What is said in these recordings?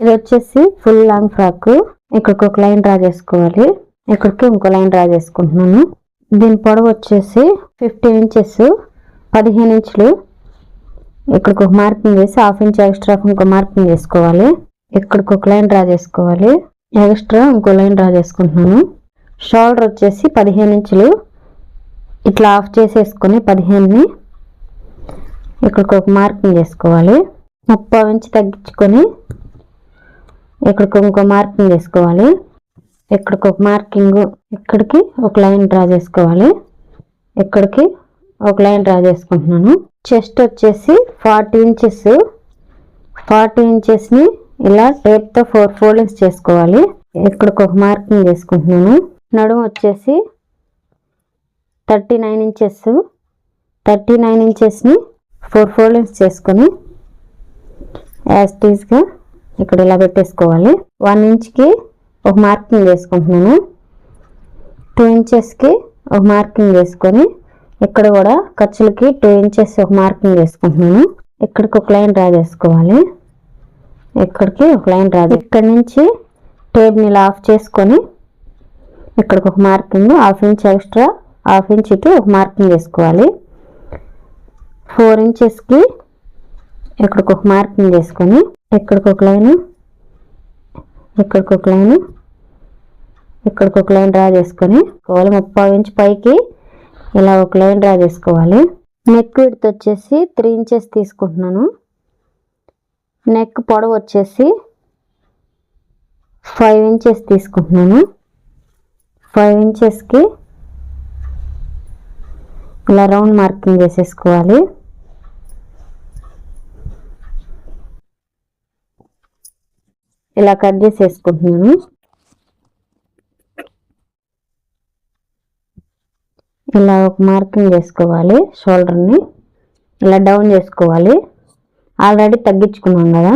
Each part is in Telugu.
ఇది వచ్చేసి ఫుల్ లాంగ్ ఫ్రాక్. ఇక్కడికి ఒక లైన్ డ్రా చేసుకోవాలి. ఇక్కడికి ఇంకో లైన్ డ్రా చేసుకుంటున్నాను. దీని పొడవు వచ్చేసి ఫిఫ్టీన్ ఇంచెస్ పదిహేను ఇంచులు. ఇక్కడికి ఒక మార్కింగ్ వేసి హాఫ్ ఇంచ్ ఎక్స్ట్రా ఇంకో మార్కింగ్ చేసుకోవాలి ఇక్కడికి ఒక లైన్ డ్రా చేసుకోవాలి. ఎక్స్ట్రా ఇంకో లైన్ డ్రా చేసుకుంటున్నాను. షోల్డర్ వచ్చేసి పదిహేను ఇంచులు. ఇట్లా ఆఫ్ చేసేసుకొని పదిహేనుని ఇక్కడికి ఒక మార్కింగ్ చేసుకోవాలి ముప్పై ఇంచు తగ్గించుకొని ఇక్కడికి ఇంకో మార్కింగ్ వేసుకోవాలి. ఇక్కడికి ఒక మార్కింగ్ ఇక్కడికి ఒక లైన్ డ్రా చేసుకోవాలి. ఇక్కడికి ఒక లైన్ డ్రా చేసుకుంటున్నాను. చెస్ట్ వచ్చేసి ఫార్టీ ఇంచెస్. ఫార్టీ ఇంచెస్ని ఇలా టేప్తో ఫోర్ ఫోల్డింగ్స్ చేసుకోవాలి. ఇక్కడికి ఒక మార్కింగ్ చేసుకుంటున్నాను నడుము వచ్చేసి thirty nine inches. Thirty nine ఇంచెస్ని four foldings చేసుకొని యాజ్ టీజ్గా ఇక్కడ ఇలా పెట్టేసుకోవాలి. వన్ ఇంచ్కి ఒక మార్కింగ్ వేసుకుంటున్నాను. టూ ఇంచెస్కి ఒక మార్కింగ్ వేసుకొని ఇక్కడ కూడా ఖర్చులకి టూ ఇంచెస్ ఒక మార్కింగ్ వేసుకుంటున్నాను. ఇక్కడికి ఒక లైన్ డ్రా చేసుకోవాలి. ఇక్కడికి ఒక లైన్ డ్రా ఇక్కడ నుంచి టేప్ని ఇలా ఆఫ్ చేసుకొని ఇక్కడికి ఒక marking half inch extra half inch ఇటు ఒక మార్కింగ్ వేసుకోవాలి. ఫోర్ ఇంచెస్కి ఇక్కడికి ఒక మార్కింగ్ చేసుకొని ఇక్కడికి ఒక లైన్ ఇక్కడికి ఒక లైన్ ఇక్కడికి ఒక లైన్ డ్రా చేసుకొని కోవాలి ముప్పై ఇంచ్ పైకి ఇలా ఒక లైన్ డ్రా చేసుకోవాలి. నెక్ విడ్త్ వచ్చేసి త్రీ ఇంచెస్ తీసుకుంటున్నాను. నెక్ పొడవు వచ్చేసి ఫైవ్ ఇంచెస్ తీసుకుంటున్నాను. ఫైవ్ ఇంచెస్కి ఇలా రౌండ్ మార్కింగ్ చేసేసుకోవాలి ఇలా కట్ చేసేసుకుంటున్నాను. ఇలా ఒక మార్కింగ్ చేసుకోవాలి షోల్డర్ని. ఇలా డౌన్ చేసుకోవాలి. ఆల్రెడీ తగ్గించుకున్నాం కదా.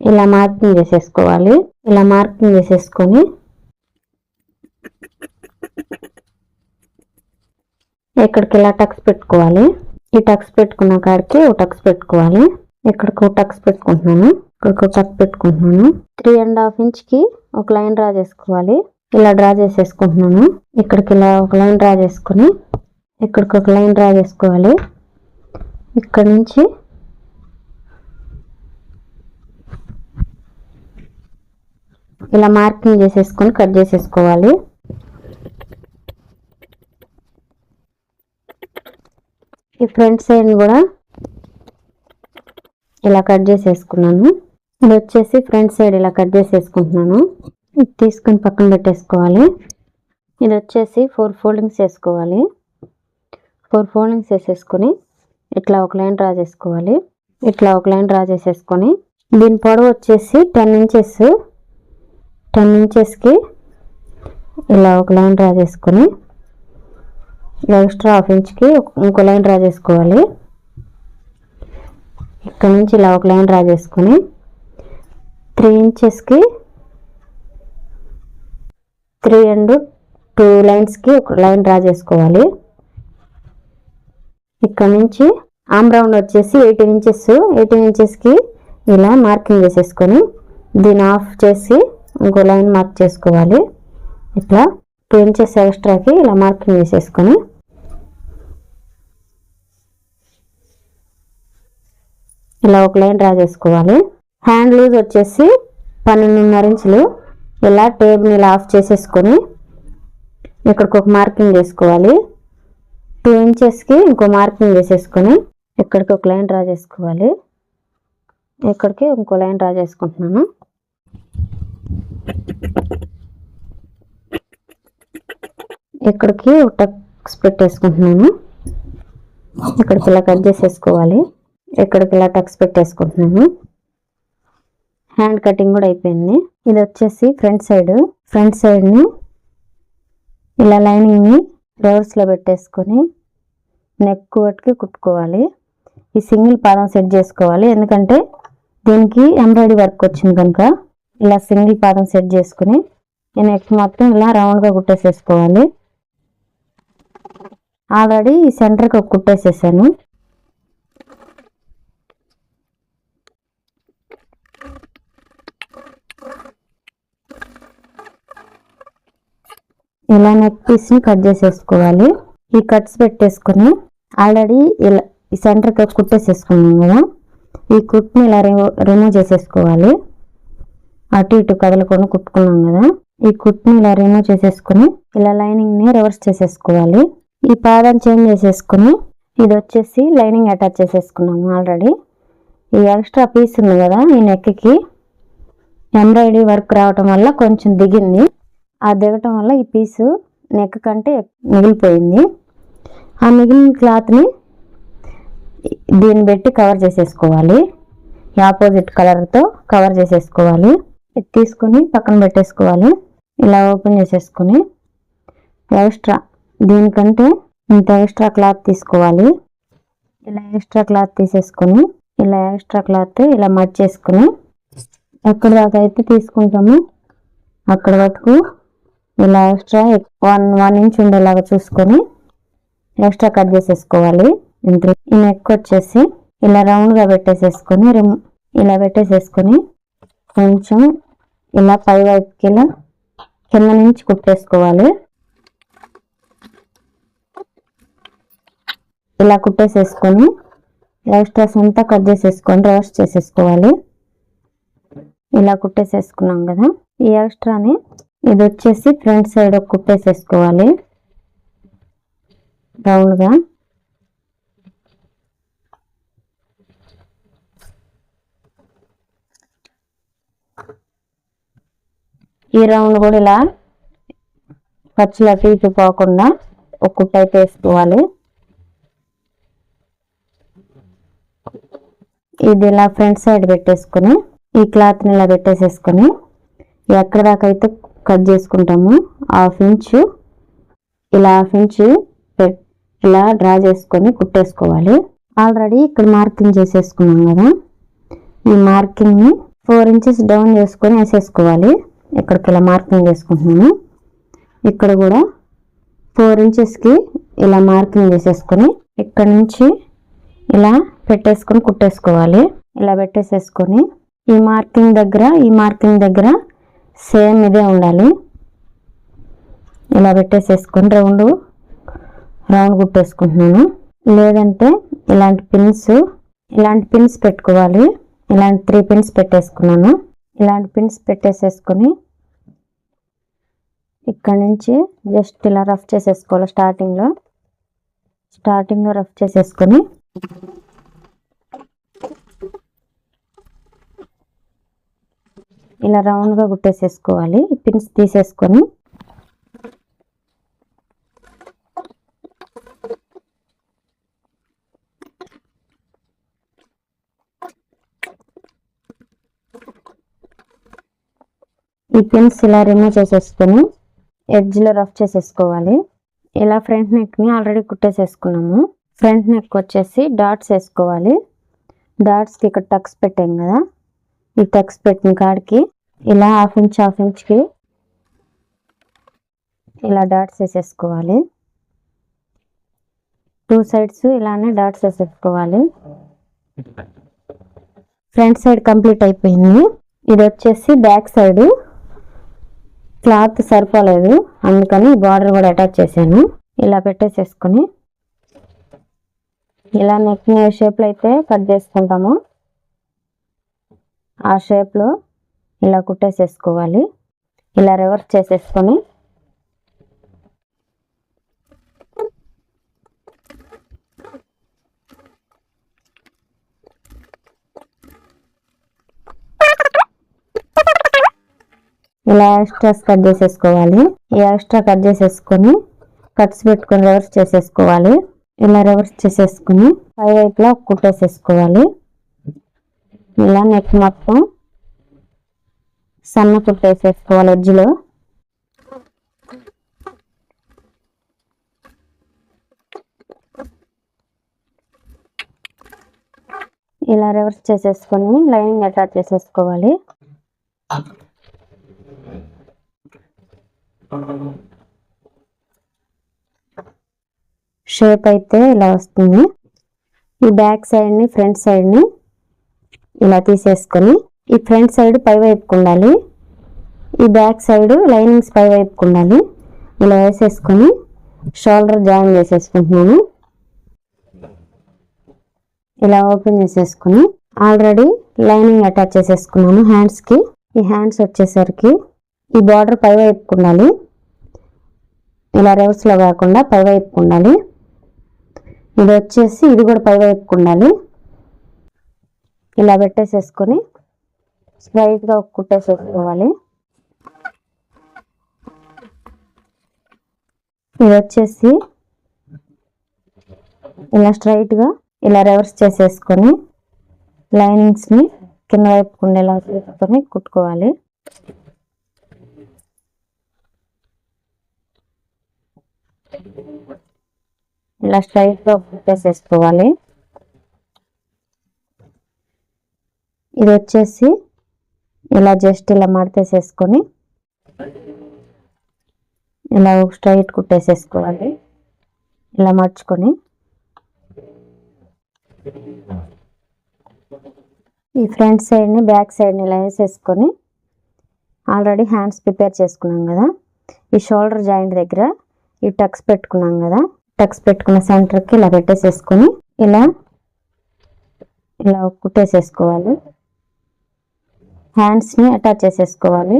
ఇలా మార్కింగ్ చేసేసుకోవాలి. ఇలా మార్కింగ్ చేసేసుకొని ఇక్కడికి ఇలా టక్స్ పెట్టుకోవాలి. ఈ టక్స్ పెట్టుకున్న కాడికి ఒక టక్స్ పెట్టుకోవాలి. ఇక్కడికి ఒక టక్స్ పెట్టుకుంటున్నాను. ఇక్కడికి ఒక టక్ పెట్టుకుంటున్నాను. త్రీ అండ్ హాఫ్ ఇంచ్కి ఒక లైన్ డ్రా చేసుకోవాలి. ఇలా డ్రా చేసేసుకుంటున్నాను. ఇక్కడికి ఇలా ఒక లైన్ డ్రా చేసుకుని ఇక్కడికి ఒక లైన్ డ్రా చేసుకోవాలి. ఇక్కడ నుంచి ఇలా మార్కింగ్ చేసేసుకొని కట్ చేసేసుకోవాలి. ఈ ఫ్రంట్ సైడ్ కూడా ఇలా కట్ చేసేసుకున్నాను. ఇది వచ్చేసి ఫ్రంట్ సైడ్ ఇలా కట్ చేసేసుకుంటున్నాను. ఇది తీసుకొని పక్కన పెట్టేసుకోవాలి. ఇది వచ్చేసి ఫోర్ ఫోల్డింగ్స్ వేసుకోవాలి ఫోర్ ఫోల్డింగ్స్ వేసేసుకొని ఇట్లా ఒక లైన్ డ్రా చేసుకోవాలి. ఇట్లా ఒక లైన్ డ్రా చేసేసుకొని దీని పొడవు వచ్చేసి టెన్ ఇంచెస్. టెన్ ఇంచెస్కి ఇలా ఒక లైన్ డ్రా చేసుకొని ఎక్స్ట్రా హాఫ్ ఇంచ్కి ఇంకో లైన్ డ్రా చేసుకోవాలి. ఇక్కడ నుంచి ఇలా ఒక లైన్ డ్రా చేసుకొని త్రీ ఇంచెస్కి త్రీ అండ్ టూ లైన్స్కి ఒక లైన్ డ్రా చేసుకోవాలి ఇక్కడ నుంచి ఆమ్ రౌండ్ వచ్చేసి ఎయిటీన్ ఇంచెస్ ఎయిటీన్ ఇంచెస్కి ఇలా మార్కింగ్ చేసేసుకొని దీన్ని ఆఫ్ చేసి ఇంకో లైన్ మార్క్ చేసుకోవాలి. ఇట్లా టూ ఇంచెస్ ఎక్స్ట్రాకి ఇలా మార్కింగ్ చేసేసుకొని ఇలా ఒక లైన్ డ్రా చేసుకోవాలి. హ్యాండ్ లూజ్ వచ్చేసి పన్నెండున్నర ఇంచులు. ఇలా టేబుల్ని ఇలా ఆఫ్ చేసేసుకొని ఇక్కడికి ఒక మార్కింగ్ చేసుకోవాలి టూ ఇంచెస్కి ఇంకో మార్కింగ్ వేసేసుకొని ఇక్కడికి ఒక లైన్ డ్రా చేసుకోవాలి. ఇక్కడికి ఇంకో లైన్ డ్రా చేసుకుంటున్నాను. ఇక్కడికి ఒక టక్స్ పెట్టేసుకుంటున్నాను. ఇక్కడికి ఇలా కట్ చేసేసుకోవాలి. ఇక్కడికి ఇలా టక్స్ పెట్టేసుకుంటున్నాను. హ్యాండ్ కటింగ్ కూడా అయిపోయింది. ఇది వచ్చేసి ఫ్రంట్ సైడ్. ఫ్రంట్ సైడ్ని ఇలా లైనింగ్ని రివర్స్లో పెట్టేసుకొని నెక్ వట్టుకి కుట్టుకోవాలి. ఈ సింగిల్ పాదం సెట్ చేసుకోవాలి. ఎందుకంటే దీనికి ఎంబ్రాయిడరీ వర్క్ వచ్చింది కనుక ఇలా సింగిల్ పాదం సెట్ చేసుకుని ఈ నెక్ మొత్తం ఇలా రౌండ్గా కుట్టేసేసుకోవాలి. ఆల్రెడీ ఈ సెంటర్కి ఒక కుట్టేసేసాను. ఇలా నెక్ పీస్ని కట్ చేసేసుకోవాలి. ఈ కట్స్ పెట్టేసుకొని ఆల్రెడీ ఇలా ఈ సెంటర్కి కుట్టేసేసుకున్నాం కదా. ఈ కుట్ని ఇలా రిమూవ్ చేసేసుకోవాలి. అటు ఇటు కదలకుండా కుట్టుకున్నాం కదా. ఈ కుట్ని ఇలా రిమూవ్ చేసేసుకుని ఇలా లైనింగ్ని రివర్స్ చేసేసుకోవాలి. ఈ పాదం చేంజ్ చేసేసుకుని ఇది వచ్చేసి లైనింగ్ అటాచ్ చేసేసుకున్నాము ఆల్రెడీ ఈ ఎక్స్ట్రా పీస్ ఉంది కదా ఈ నెక్కి ఎంబ్రాయిడరీ వర్క్ రావటం వల్ల కొంచెం దిగింది. ఆ దిగటం వల్ల ఈ పీసు నెక్ కంటే మిగిలిపోయింది. ఆ మిగిలిన క్లాత్ని దీన్ని పెట్టి కవర్ చేసేసుకోవాలి. ఆపోజిట్ కలర్తో కవర్ చేసేసుకోవాలి. తీసుకొని పక్కన పెట్టేసుకోవాలి. ఇలా ఓపెన్ చేసేసుకొని ఎక్స్ట్రా దీనికంటే ఇంత ఎక్స్ట్రా క్లాత్ తీసుకోవాలి. ఇలా ఎక్స్ట్రా క్లాత్ తీసేసుకొని ఇలా ఎక్స్ట్రా క్లాత్ ఇలా మర్చేసుకొని ఎక్కడ దాకా అయితే తీసుకుంటాము అక్కడ వరకు ఇలా ఎక్స్ట్రా వన్ వన్ ఇంచ్ ఉండేలాగా చూసుకొని ఎక్స్ట్రా కట్ చేసేసుకోవాలి. ఇంత ఈ నెక్ వచ్చేసి ఇలా రౌండ్గా పెట్టేసేసుకొని రిమ్ ఇలా పెట్టేసేసుకొని కొంచెం ఇలా పై వైపుకి ఇలా కింద నుంచి కుట్టేసుకోవాలి. ఇలా కుట్టేసేసుకొని ఎక్స్ట్రాస్ అంతా కట్ చేసేసుకొని రివర్స్ చేసేసుకోవాలి. ఇలా కుట్టేసేసుకున్నాం కదా. ఈ ఎక్స్ట్రాని ఇది వచ్చేసి ఫ్రంట్ సైడ్ ఒక కుట్టేసేసుకోవాలి రౌండ్గా ఈ రౌండ్ కూడా ఇలా ఖర్చులు అటు ఇటు పోకుండా ఒక కుట్ట అయితే వేసుకోవాలి. ఇది ఇలా ఫ్రంట్ సైడ్ పెట్టేసుకొని ఈ క్లాత్ని ఇలా పెట్టేసేసుకొని ఎక్కడ దాకా అయితే కట్ చేసుకుంటాము. హాఫ్ ఇంచు ఇలా హాఫ్ ఇంచు ఇలా డ్రా చేసుకొని కుట్టేసుకోవాలి. ఆల్రెడీ ఇక్కడ మార్కింగ్ చేసేసుకున్నాం కదా. ఈ మార్కింగ్ని ఫోర్ ఇంచెస్ డౌన్ చేసుకొని వేసేసుకోవాలి. ఇక్కడికి ఇలా మార్కింగ్ చేసుకుంటున్నాను ఇక్కడ కూడా ఫోర్ ఇంచెస్కి ఇలా మార్కింగ్ చేసేసుకొని ఇక్కడ నుంచి ఇలా పెట్టేసుకొని కుట్టేసుకోవాలి. ఇలా పెట్టేసేసుకొని ఈ మార్కింగ్ దగ్గర ఈ మార్కింగ్ దగ్గర సేమ్ ఇదే ఉండాలి. ఇలా పెట్టేసేసుకొని రౌండ్ రౌండ్ కుట్టేసుకుంటున్నాను లేదంటే ఇలాంటి పిన్స్ ఇలాంటి పిన్స్ పెట్టుకోవాలి. ఇలాంటి త్రీ పిన్స్ పెట్టేసుకున్నాను. ఇలాంటి పిన్స్ పెట్టేసేసుకొని ఇక్కడ నుంచి జస్ట్ ఇలా రఫ్ చేసేసుకోవాలి స్టార్టింగ్లో. స్టార్టింగ్లో రఫ్ చేసేసుకొని ఇలా రౌండ్గా కుట్టేసేసుకోవాలి. పిన్స్ తీసేసుకొని. ఈ పిన్స్ ఇలా రిమూవ్ చేసేసుకొని ఎడ్జ్లో రఫ్ చేసేసుకోవాలి. ఇలా ఫ్రంట్ నెక్ని ఆల్రెడీ కుట్టేసేసుకున్నాము. ఫ్రంట్ నెక్ వచ్చేసి డాట్స్ వేసుకోవాలి. డాట్స్కి ఇక్కడ టక్స్ పెట్టాం కదా. ఈ టక్స్ పెట్టిన కాడికి ఇలా హాఫ్ ఇంచ్ హాఫ్ ఇంచ్కి ఇలా డాట్స్ వేసేసుకోవాలి. టూ సైడ్స్ ఇలానే డాట్స్ వేసేసుకోవాలి. ఫ్రంట్ సైడ్ కంప్లీట్ అయిపోయింది. ఇది వచ్చేసి బ్యాక్ సైడ్ క్లాత్ సరిపోలేదు. అందుకని బార్డర్ కూడా అటాచ్ చేశాను. ఇలా పెట్టేసేసుకొని. ఇలా నెక్ షేప్లో అయితే కట్ చేసుకుంటాము ఆ షేప్లో ఇలా కుట్టేసేసుకోవాలి. ఇలా రివర్స్ చేసేసుకొని ఇలా ఎక్స్ట్రాస్ కట్ చేసేసుకోవాలి. ఈ ఎక్స్ట్రా కట్ చేసేసుకొని కట్స్ పెట్టుకొని రివర్స్ చేసేసుకోవాలి. ఇలా రివర్స్ చేసేసుకుని పై వైపులా కుట్టేసేసుకోవాలి. ఇలా నెక్ మొత్తం సన్న కుట్టేసేసుకోవాలి ఎడ్జ్లో ఇలా రివర్స్ చేసేసుకొని లైనింగ్ అటాచ్ చేసేసుకోవాలి. షేప్ అయితే ఇలా వస్తుంది. ఈ బ్యాక్ సైడ్ని ఫ్రంట్ సైడ్ని ఇలా తీసేసుకొని ఈ ఫ్రంట్ సైడ్ పై వైపుకు ఉండాలి. ఈ బ్యాక్ సైడ్ లైనింగ్స్ పై వైపుకు ఉండాలి. ఇలా వేసేసుకొని షోల్డర్ జాయిన్ చేసేసుకుంటున్నాను. ఇలా ఓపెన్ చేసేసుకుని ఆల్రెడీ లైనింగ్ అటాచ్ చేసేసుకున్నాను హ్యాండ్స్కి. ఈ హ్యాండ్స్ వచ్చేసరికి ఈ బార్డర్ పై వైపుకు ఉండాలి. ఇలా రివర్స్లో కాకుండా పై వైపుకు ఉండాలి. ఇది వచ్చేసి ఇది కూడా పై వైపుకు ఉండాలి. ఇలా పెట్టేసేసుకొని స్ట్రైట్గా కుట్టేసేసుకోవాలి ఇది వచ్చేసి ఇలా స్ట్రైట్గా ఇలా రివర్స్ చేసేసుకొని లైనింగ్స్ని కింద వైపు ఉండేలా తీసుకొని కుట్టుకోవాలి. ఇలా స్ట్రైట్గా కుట్టేసేసుకోవాలి. ఇది వచ్చేసి ఇలా జస్ట్ ఇలా మడతేసేసుకొని ఇలా స్ట్రైట్ కుట్టేసేసుకోవాలి. ఇలా మర్చుకొని ఈ ఫ్రంట్ సైడ్ని బ్యాక్ సైడ్ని ఇలా వేసేసుకొని ఆల్రెడీ హ్యాండ్స్ ప్రిపేర్ చేసుకున్నాం కదా. ఈ షోల్డర్ జాయింట్ దగ్గర ఈ టక్స్ పెట్టుకున్నాం కదా. టక్స్ పెట్టుకున్న సెంటర్కి ఇలా పెట్టేసేసుకొని ఇలా ఇలా కుట్టేసేసుకోవాలి. హ్యాండ్స్ని అటాచ్ చేసేసుకోవాలి.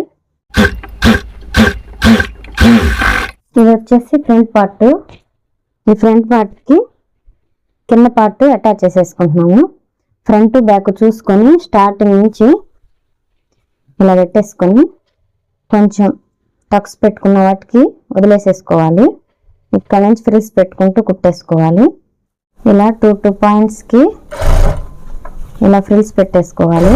ఇది వచ్చేసి ఫ్రంట్ పార్ట్ ఈ ఫ్రంట్ పార్ట్కి కింద పార్ట్ అటాచ్ చేసేసుకుంటున్నాము. ఫ్రంట్ బ్యాక్ చూసుకొని స్టార్టింగ్ నుంచి ఇలా పెట్టేసుకొని కొంచెం టక్స్ పెట్టుకున్న వాటికి వదిలేసేసుకోవాలి. ఇక్కడ నుంచి ఫ్రిల్స్ పెట్టుకుంటూ కుట్టేసుకోవాలి. ఇలా టూ టూ పాయింట్స్కి ఇలా ఫ్రిల్స్ పెట్టేసుకోవాలి.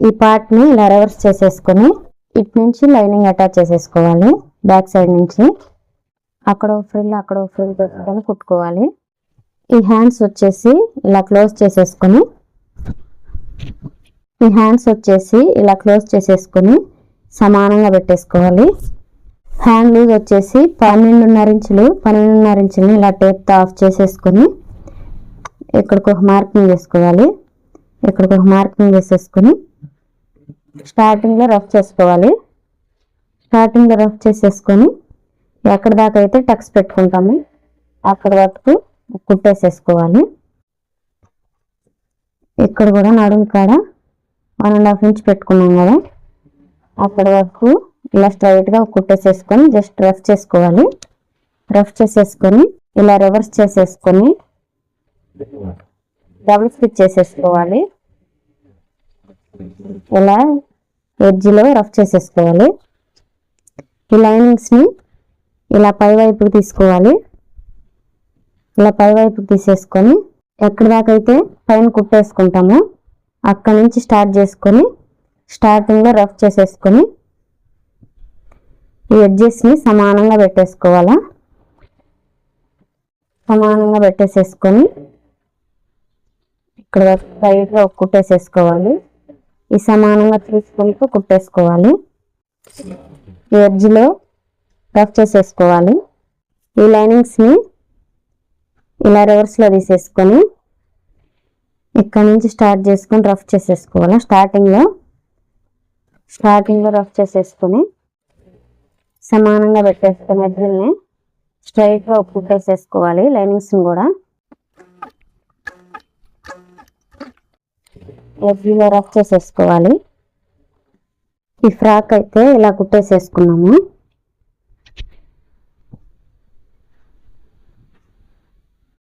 ఈ పార్ట్ని ఇలా రివర్స్ చేసేసుకొని ఇటు నుంచి లైనింగ్ అటాచ్ చేసేసుకోవాలి బ్యాక్ సైడ్ నుంచి. అక్కడ ఫ్రిల్ అక్కడ ఫ్రిల్ పెట్టుకొని కుట్టుకోవాలి. ఈ హ్యాండ్స్ వచ్చేసి ఇలా క్లోజ్ చేసేసుకొని ఈ హ్యాండ్స్ వచ్చేసి ఇలా క్లోజ్ చేసేసుకొని సమానంగా పెట్టేసుకోవాలి. హ్యాండ్ లూజ్ వచ్చేసి పన్నెండున్నర ఇంచులు పన్నెండున్నర ఇంచులు ఇలా టేప్తో ఆఫ్ చేసేసుకొని ఇక్కడికి ఒక మార్కింగ్ చేసుకోవాలి ఇక్కడికి ఒక మార్కింగ్ చేసేసుకొని స్టార్టింగ్లో రఫ్ చేసుకోవాలి. స్టార్టింగ్లో రఫ్ చేసేసుకొని ఎక్కడి దాకా అయితే టక్స్ పెట్టుకుంటాము అక్కడ వరకు కుట్టేసేసుకోవాలి. ఇక్కడ కూడా నడుము కాడ వన్ అండ్ హాఫ్ ఇంచ్ పెట్టుకున్నాం కదా. అక్కడ వరకు ఇలా స్ట్రైట్గా కుట్టేసేసుకొని జస్ట్ రఫ్ చేసుకోవాలి. రఫ్ చేసేసుకొని ఇలా రివర్స్ చేసేసుకొని డబుల్ స్టిచ్ చేసేసుకోవాలి. ఇలా ఎడ్జ్లో రఫ్ చేసేసుకోవాలి. ఈ లైనింగ్స్ని ఇలా పై వైపుకి తీసుకోవాలి. ఇలా పై వైపుకి తీసేసుకొని ఎక్కడి దాకా అయితే పైన కుట్టేసుకుంటామో అక్కడ నుంచి స్టార్ట్ చేసుకొని స్టార్టింగ్లో రఫ్ చేసేసుకొని ఈ ఎడ్జెస్ని సమానంగా పెట్టేసుకోవాలా. సమానంగా పెట్టేసేసుకొని ఇక్కడ సైడ్లో కుట్టేసేసుకోవాలి. ఈ సమానంగా తీసుకుంటూ కుట్టేసుకోవాలి. ఈ ఎడ్జ్లో రఫ్ చేసేసుకోవాలి. ఈ లైనింగ్స్ని ఇలా రివర్స్లో తీసేసుకొని ఇక్కడ నుంచి స్టార్ట్ చేసుకొని రఫ్ చేసేసుకోవాలి. స్టార్టింగ్లో స్టార్టింగ్లో రఫ్ చేసేసుకొని సమానంగా పెట్టేసుకొని ఎడ్జిల్ని స్ట్రైట్గా కుట్టేసేసుకోవాలి. లైనింగ్స్ని కూడా. ఎడ్జ్లో రఫ్ చేసేసుకోవాలి ఈ ఫ్రాక్ అయితే ఇలా కుట్టేసేసుకున్నాము.